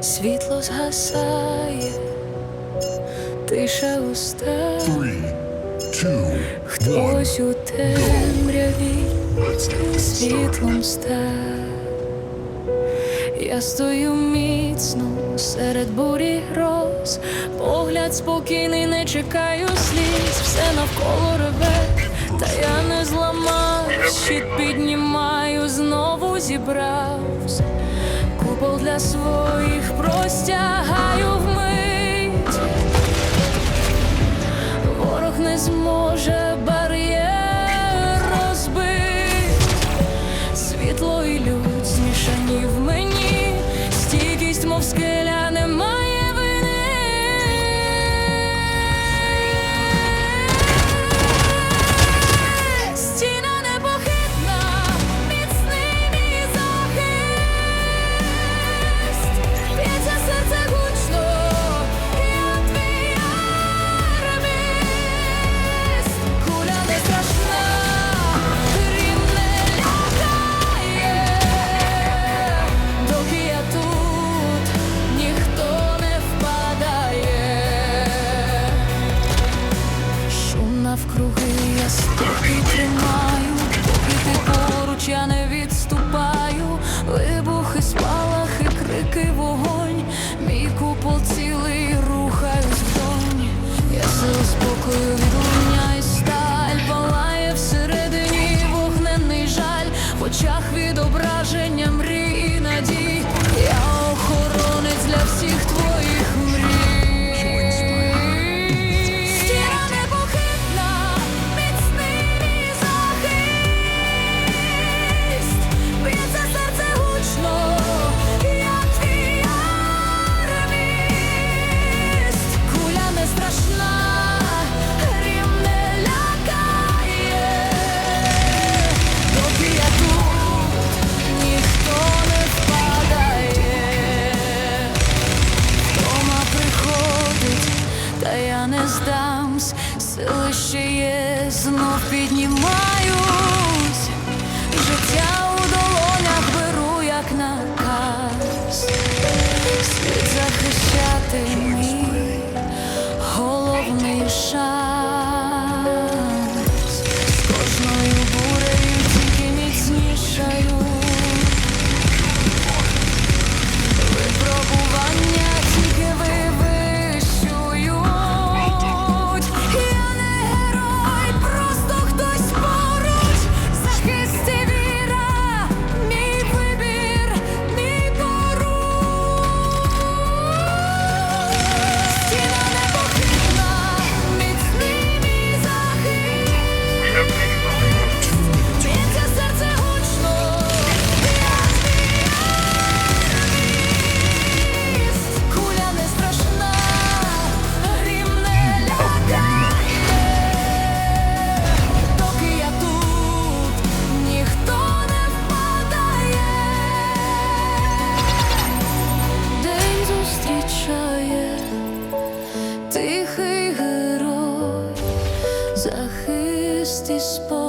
Світло згасає, тиша уста. Хтось у темряві світлом ста. Я стою міцно серед бурі гроз, погляд спокійний, не чекаю сліз, все навколо реве, та я не зламаю щит піднімаю, знову зібрався. Купол для своїх простягаю вмить, ворог не зможе бар'єр розбить, світло і людь змішані в Руки я ступі тримаю, і ти поруч я не відступаю, вибухи, спалахи, крики, вогонь, мій купол цілий. сили ще є, знов піднімай. this boy.